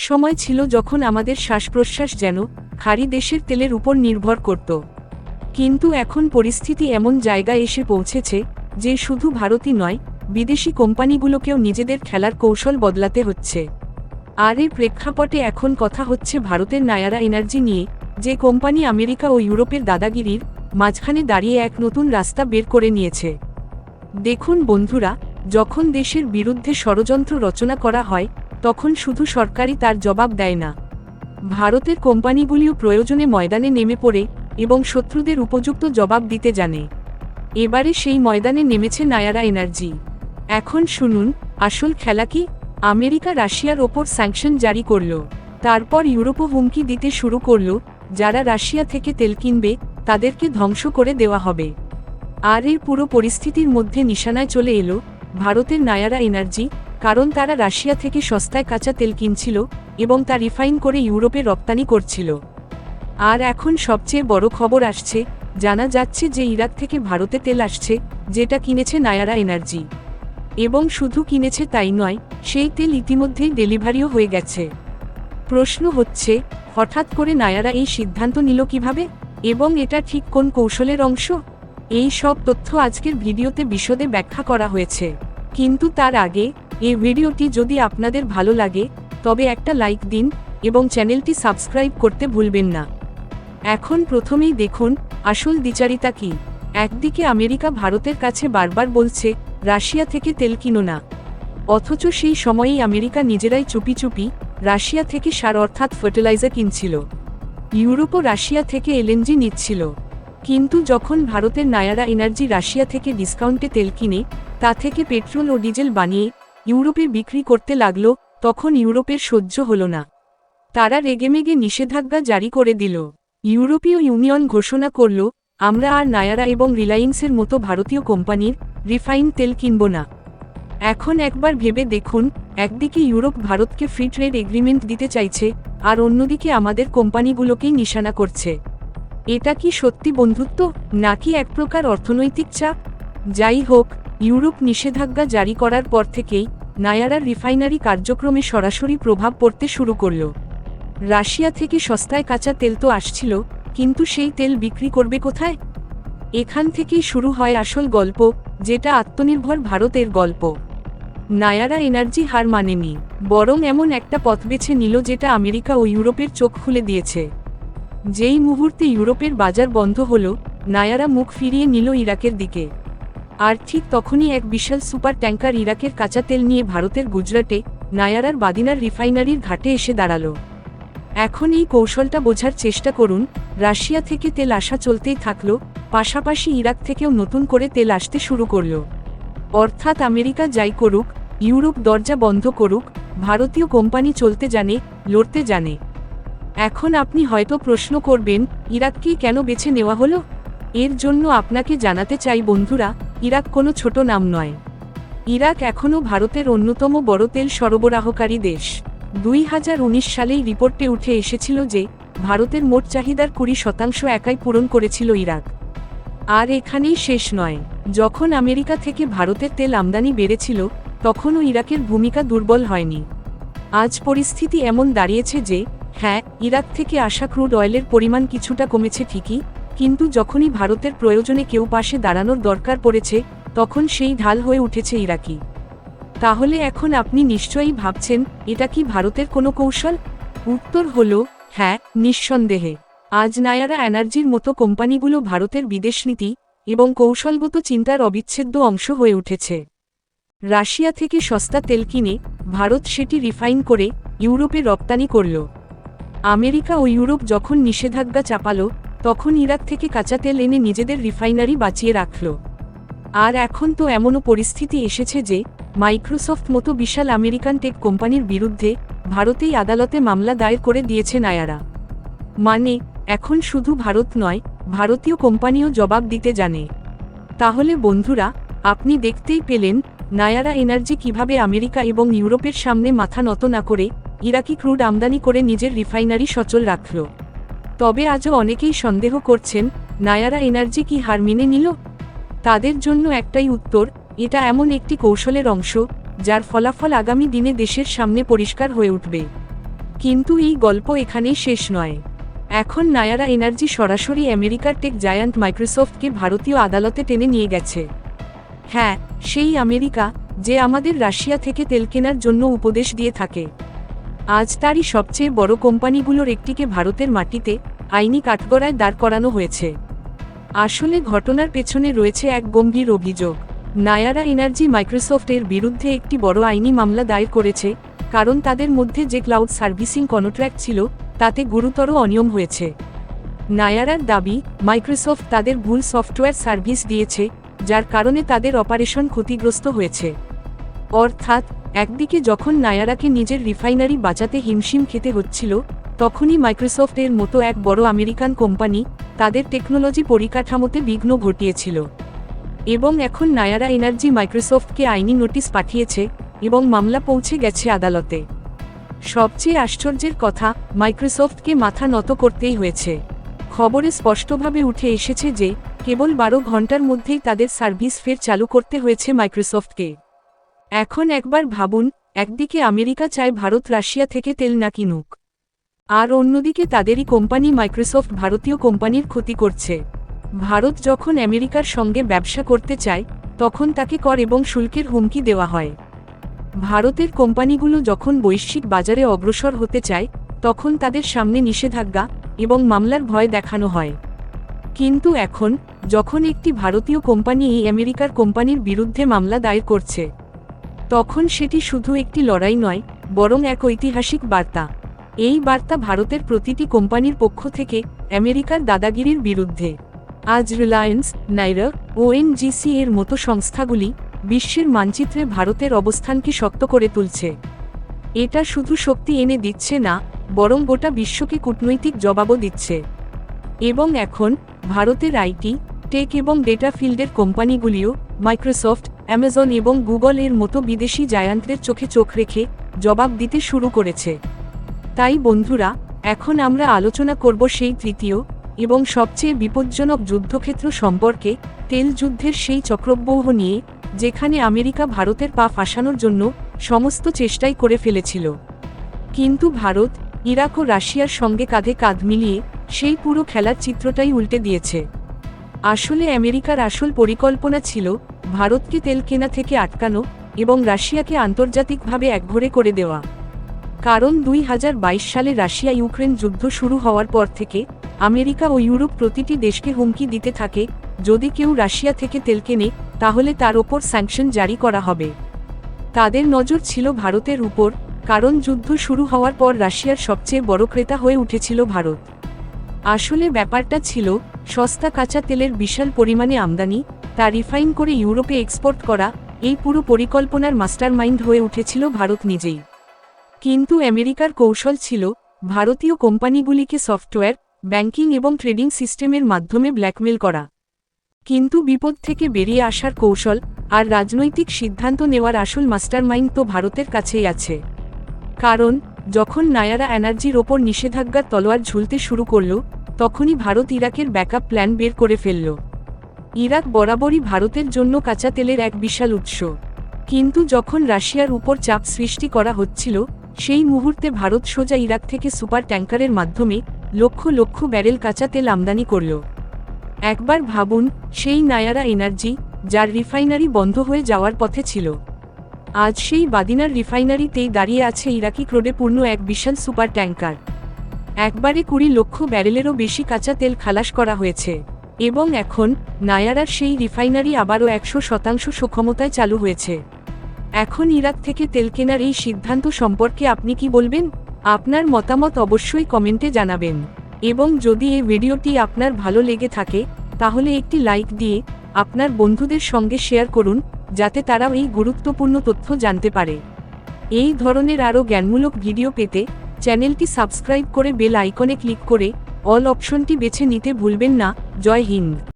সময় ছিল যখন আমাদের শ্বাস প্রশ্বাস যেন খারি দেশের তেলের উপর নির্ভর করত। কিন্তু এখন পরিস্থিতি এমন জায়গায় এসে পৌঁছেছে যে শুধু ভারতই নয়, বিদেশি কোম্পানিগুলোকেও নিজেদের খেলার কৌশল বদলাতে হচ্ছে। আর এই প্রেক্ষাপটে এখন কথা হচ্ছে ভারতের নায়ারা এনার্জি নিয়ে, যে কোম্পানি আমেরিকা ও ইউরোপের দাদাগিরির মাঝখানে দাঁড়িয়ে এক নতুন রাস্তা বের করে নিয়েছে। দেখুন বন্ধুরা, যখন দেশের বিরুদ্ধে ষড়যন্ত্র রচনা করা হয় তখন শুধু সরকারই তার জবাব দেয় না। ভারতের কোম্পানিগুলিও প্রয়োজনে ময়দানে নেমে পড়ে এবং শত্রুদের উপযুক্ত জবাব দিতে জানে। এবারে সেই ময়দানে নেমেছে নায়ারা এনার্জি। এখন শুনুন, আসল খেলা কি? আমেরিকা রাশিয়ার ওপর স্যাংশন জারি করল। তারপর ইউরোপও হুমকি দিতে শুরু করল, যারা রাশিয়া থেকে তেল কিনবে, তাদেরকে ধ্বংস করে দেওয়া হবে। আর এই পুরো পরিস্থিতির মধ্যে নিশানায় চলে এলো ভারতের নায়ারা এনার্জি কারণ তারা রাশিয়া থেকে সস্তায় কাঁচা তেল কিনছিল এবং তা রিফাইন করে ইউরোপে রপ্তানি করছিল। আর এখন সবচেয়ে বড় খবর আসছে, জানা যাচ্ছে যে ইরাক থেকে ভারতে তেল আসছে, যেটা কিনেছে নায়ারা এনার্জি। এবং শুধু কিনেছে তাই নয়, সেই তেল ইতিমধ্যেই ডেলিভারিও হয়ে গেছে। প্রশ্ন হচ্ছে, হঠাৎ করে নায়ারা এই সিদ্ধান্ত নিল কীভাবে? এবং এটা ঠিক কোন কৌশলের অংশ? এই সব তথ্য আজকের ভিডিওতে বিশদে ব্যাখ্যা করা হয়েছে। কিন্তু তার আগে এই ভিডিওটি যদি আপনাদের ভালো লাগে, তবে একটা লাইক দিন এবং চ্যানেলটি সাবস্ক্রাইব করতে ভুলবেন না। এখন প্রথমেই দেখুন, আসল দ্বিচারিতা কি? একদিকে আমেরিকা ভারতের কাছে বারবার বলছে, রাশিয়া থেকে তেল কিনো না। অথচ সেই সময়েই আমেরিকা নিজেরাই চুপি চুপি রাশিয়া থেকে সার অর্থাৎ ফার্টিলাইজার কিনছিল। ইউরোপও রাশিয়া থেকে এলএনজি নিচ্ছিল। কিন্তু যখন ভারতের নায়ারা এনার্জি রাশিয়া থেকে ডিসকাউন্টে তেল কিনে, তা থেকে পেট্রোল ও ডিজেল বানিয়ে ইউরোপে বিক্রি করতে লাগল, তখন ইউরোপের সহ্য হল না। তারা রেগেমেগে নিষেধাজ্ঞা জারি করে দিল। ইউরোপীয় ইউনিয়ন ঘোষণা করল, আমরা আর নায়ারা এবং রিলায়েন্সের মতো ভারতীয় কোম্পানির রিফাইন তেল কিনব না। এখন একবার ভেবে দেখুন, একদিকে ইউরোপ ভারতকে ফ্রি ট্রেড এগ্রিমেন্ট দিতে চাইছে, আর অন্যদিকে আমাদের কোম্পানিগুলোকেই নিশানা করছে। এটা কি সত্যি বন্ধুত্ব, নাকি এক প্রকার অর্থনৈতিক চাপ? যাই হোক ইউরোপ নিষেধাজ্ঞা জারি করার পর থেকেই নায়ারার রিফাইনারি কার্যক্রমে সরাসরি প্রভাব পড়তে শুরু করল। রাশিয়া থেকে সস্তায় কাঁচা তেল তো আসছিল, কিন্তু সেই তেল বিক্রি করবে কোথায়? এখান থেকেই শুরু হয় আসল গল্প, যেটা আত্মনির্ভর ভারতের গল্প। নায়ারা এনার্জি হার মানেনি, বরং এমন একটা পথ বেছে নিল যেটা আমেরিকা ও ইউরোপের চোখ খুলে দিয়েছে। যেই মুহূর্তে ইউরোপের বাজার বন্ধ হল, নায়ারা মুখ ফিরিয়ে নিল ইরাকের দিকে। আর ঠিক তখনই এক বিশাল সুপার ট্যাঙ্কার ইরাকের কাঁচা তেল নিয়ে ভারতের গুজরাটে, নায়ারার বাদিনার রিফাইনারির ঘাটে এসে দাঁড়াল। এখন এই কৌশলটা বোঝার চেষ্টা করুন, রাশিয়া থেকে তেল আসা চলতেই থাকল, পাশাপাশি ইরাক থেকেও নতুন করে তেল আসতে শুরু করল। অর্থাৎ আমেরিকা যাই করুক, ইউরোপ দরজা বন্ধ করুক, ভারতীয় কোম্পানি চলতে জানে, লড়তে জানে। এখন আপনি হয়তো প্রশ্ন করবেন ইরাককেই কেন বেছে নেওয়া হলো? এর জন্য আপনাকে জানাতে চাই বন্ধুরা ইরাক কোনো ছোট নাম নয়। ইরাক এখনও ভারতের অন্যতম বড় তেল সরবরাহকারী দেশ। দুই হাজার উনিশ সালেই রিপোর্টে উঠে এসেছিল যে, ভারতের মোট চাহিদার কুড়ি শতাংশ একাই পূরণ করেছিল ইরাক। আর এখানেই শেষ নয়। যখন আমেরিকা থেকে ভারতের তেল আমদানি বেড়েছিল, তখনও ইরাকের ভূমিকা দুর্বল হয়নি। আজ পরিস্থিতি এমন দাঁড়িয়েছে যে হ্যাঁ ইরাক থেকে আসা ক্রুড অয়েলের পরিমাণ কিছুটা কমেছে ঠিকই কিন্তু যখনই ভারতের প্রয়োজনে কেউ পাশে দাঁড়ানোর দরকার পড়েছে, তখন সেই ঢাল হয়ে উঠেছে ইরাকি। তাহলে এখন আপনি নিশ্চয়ই ভাবছেন, এটা কি ভারতের কোনো কৌশল? উত্তর হল হ্যাঁ নিঃসন্দেহে। আজ নায়ারা এনার্জির মতো কোম্পানিগুলো ভারতের বিদেশনীতি এবং কৌশলগত চিন্তার অবিচ্ছেদ্য অংশ হয়ে উঠেছে। রাশিয়া থেকে সস্তা তেল কিনে ভারত সেটি রিফাইন করে ইউরোপে রপ্তানি করল। আমেরিকা ও ইউরোপ যখন নিষেধাজ্ঞা চাপালো তখন ইরাক থেকে কাঁচা তেল এনে নিজেদের রিফাইনারি বাঁচিয়ে রাখল। আর এখন তো এমনও পরিস্থিতি এসেছে যে, মাইক্রোসফট মতো বিশাল আমেরিকান টেক কোম্পানির বিরুদ্ধে ভারতেই আদালতে মামলা দায়ের করে দিয়েছে নায়ারা। মানে এখন শুধু ভারত নয়, ভারতীয় কোম্পানিও জবাব দিতে জানে। তাহলে বন্ধুরা, আপনি দেখতেই পেলেন, নায়ারা এনার্জি কীভাবে আমেরিকা এবং ইউরোপের সামনে মাথা নত না করে, ইরাকি ক্রুড আমদানি করে নিজের রিফাইনারি সচল রাখল। তবে আজও অনেকেই সন্দেহ করছেন, নায়ারা এনার্জি কি হার মেনে নিল? তাদের জন্য একটাই উত্তর, এটা এমন একটি কৌশলের অংশ, যার ফলাফল আগামী দিনে দেশের সামনে পরিষ্কার হয়ে উঠবে। কিন্তু এই গল্প এখানেই শেষ নয়। এখন নায়ারা এনার্জি সরাসরি আমেরিকার টেক জায়ান্ট মাইক্রোসফটকে ভারতীয় আদালতে টেনে নিয়ে গেছে। হ্যাঁ সেই আমেরিকা, যে আমাদের রাশিয়া থেকে তেল কেনার জন্য উপদেশ দিয়ে থাকে। আজ তারই সবচেয়ে বড় কোম্পানিগুলোর একটিকে ভারতের মাটিতে আইনি কাঠগড়ায় দাঁড় করানো হয়েছে। আসলে ঘটনার পেছনে রয়েছে এক গম্ভীর অভিযোগ। নায়ারা এনার্জি মাইক্রোসফটের বিরুদ্ধে একটি বড় আইনি মামলা দায়ের করেছে, কারণ তাদের মধ্যে যে ক্লাউড সার্ভিসিং কন্ট্র্যাক্ট ছিল, তাতে গুরুতর অনিয়ম হয়েছে। নায়ারার দাবি, মাইক্রোসফট তাদের ভুল সফটওয়্যার সার্ভিস দিয়েছে, যার কারণে তাদের অপারেশন ক্ষতিগ্রস্ত হয়েছে। অর্থাৎ, একদিকে যখন নায়ারাকে নিজের রিফাইনারি বাঁচাতে হিমশিম খেতে হচ্ছিল তখনই মাইক্রোসফটের মতো এক বড় আমেরিকান কোম্পানি তাদের টেকনোলজি পরিকাঠামোতে বিঘ্ন ঘটিয়েছিল। এবং এখন নায়ারা এনার্জি মাইক্রোসফটকে আইনি নোটিশ পাঠিয়েছে এবং মামলা পৌঁছে গেছে আদালতে। সবচেয়ে আশ্চর্যের কথা, মাইক্রোসফটকে মাথা নত করতেই হয়েছে। খবরে স্পষ্টভাবে উঠে এসেছে যে, কেবল বারো ঘণ্টার মধ্যেই তাদের সার্ভিস ফের চালু করতে হয়েছে মাইক্রোসফটকে। এখন একবার ভাবুন, একদিকে আমেরিকা চায় ভারত রাশিয়া থেকে তেল না কিনুক আর অন্যদিকে তাদেরই কোম্পানি মাইক্রোসফট ভারতীয় কোম্পানির ক্ষতি করছে। ভারত যখন আমেরিকার সঙ্গে ব্যবসা করতে চায়, তখন তাকে কর এবং শুল্কের হুমকি দেওয়া হয়। ভারতের কোম্পানিগুলো যখন বৈশ্বিক বাজারে অগ্রসর হতে চায়, তখন তাদের সামনে নিষেধাজ্ঞা এবং মামলার ভয় দেখানো হয়। কিন্তু এখন, যখন একটি ভারতীয় কোম্পানি এই আমেরিকার কোম্পানির বিরুদ্ধে মামলা দায়ের করছে, তখন সেটি শুধু একটি লড়াই নয়, বরং এক ঐতিহাসিক বার্তা। এই বার্তা ভারতের প্রতিটি কোম্পানির পক্ষ থেকে আমেরিকার দাদাগিরির বিরুদ্ধে। আজ রিলায়েন্স, নাইরা, ওএনজিসি এর মতো সংস্থাগুলি বিশ্বের মানচিত্রে ভারতের অবস্থানকে শক্ত করে তুলছে। এটা শুধু শক্তি এনে দিচ্ছে না, বরং গোটা বিশ্বকে কূটনৈতিক জবাবও দিচ্ছে। এবং এখন, ভারতের আইটি, টেক এবং ডেটা ফিল্ডের কোম্পানিগুলিও মাইক্রোসফট, অ্যামাজন এবং গুগল এর মতো বিদেশি জায়ান্তের চোখে চোখ রেখে জবাব দিতে শুরু করেছে। তাই বন্ধুরা, এখন আমরা আলোচনা করব সেই তৃতীয় এবং সবচেয়ে বিপজ্জনক যুদ্ধক্ষেত্র সম্পর্কে, তেল যুদ্ধের সেই চক্রব্যূহ নিয়ে, যেখানে আমেরিকা ভারতের পা ফাঁসানোর জন্য সমস্ত চেষ্টাই করে ফেলেছিল। কিন্তু ভারত, ইরাক ও রাশিয়ার সঙ্গে কাঁধে কাঁধ মিলিয়ে সেই পুরো খেলার চিত্রটাই উল্টে দিয়েছে। আসলে আমেরিকার আসল পরিকল্পনা ছিল, ভারতকে তেল কেনা থেকে আটকানো এবং রাশিয়াকে আন্তর্জাতিকভাবে একঘরে করে দেওয়া। কারণ দুই হাজার বাইশ সালে রাশিয়া ইউক্রেন যুদ্ধ শুরু হওয়ার পর থেকে আমেরিকা ও ইউরোপ প্রতিটি দেশকে হুমকি দিতে থাকে, যদি কেউ রাশিয়া থেকে তেল কেনে, তাহলে তার ওপর স্যাংশন জারি করা হবে। তাদের নজর ছিল ভারতের উপর, কারণ যুদ্ধ শুরু হওয়ার পর রাশিয়ার সবচেয়ে বড় ক্রেতা হয়ে উঠেছিল ভারত। আসলে ব্যাপারটা ছিল, সস্তা কাঁচা তেলের বিশাল পরিমাণে আমদানি, তা রিফাইন করে ইউরোপে এক্সপোর্ট করা, এই পুরো পরিকল্পনার মাস্টারমাইন্ড হয়ে উঠেছিল ভারত নিজেই। কিন্তু আমেরিকার কৌশল ছিল, ভারতীয় কোম্পানিগুলিকে সফটওয়্যার, ব্যাংকিং এবং ট্রেডিং সিস্টেমের মাধ্যমে ব্ল্যাকমেল করা। কিন্তু বিপদ থেকে বেরিয়ে আসার কৌশল আর রাজনৈতিক সিদ্ধান্ত নেওয়ার আসল মাস্টারমাইন্ড তো ভারতের কাছেই আছে। কারণ, যখন নায়ারা এনার্জির ওপর নিষেধাজ্ঞার তলোয়ার ঝুলতে শুরু করল, তখনই ভারত ইরাকের ব্যাকআপ প্ল্যান বের করে ফেলল। ইরাক বরাবরই ভারতের জন্য কাঁচা তেলের এক বিশাল উৎস। কিন্তু যখন রাশিয়ার উপর চাপ সৃষ্টি করা হচ্ছিল সেই মুহূর্তে ভারত সোজা ইরাক থেকে সুপার ট্যাঙ্কারের মাধ্যমে লক্ষ লক্ষ ব্যারেল কাঁচা তেল আমদানি করল। একবার ভাবুন, সেই নায়ারা এনার্জি, যার রিফাইনারি বন্ধ হয়ে যাওয়ার পথে ছিল। আজ সেই বাদিনার রিফাইনারিতেই দাঁড়িয়ে আছে ইরাকি ক্রোডে পূর্ণ এক বিশাল সুপার ট্যাঙ্কার। একবারে কুড়ি লক্ষ ব্যারেলেরও বেশি কাঁচা তেল খালাস করা হয়েছে। এবং এখন, নায়ারার সেই রিফাইনারি আবারও একশো শতাংশ সক্ষমতায় চালু হয়েছে। এখন ইরাক থেকে তেল কেনার এই সিদ্ধান্ত সম্পর্কে আপনি কি বলবেন? আপনার মতামত অবশ্যই কমেন্টে জানাবেন। এবং যদি এই ভিডিওটি আপনার ভালো লেগে থাকে, তাহলে একটি লাইক দিয়ে আপনার বন্ধুদের সঙ্গে শেয়ার করুন, যাতে তারাও এই গুরুত্বপূর্ণ তথ্য জানতে পারে। এই ধরনের আরও জ্ঞানমূলক ভিডিও পেতে চ্যানেলটি সাবস্ক্রাইব করে বেল আইকনে ক্লিক করে অল অপশনটি বেছে নিতে ভুলবেন না। জয় হিন্দ।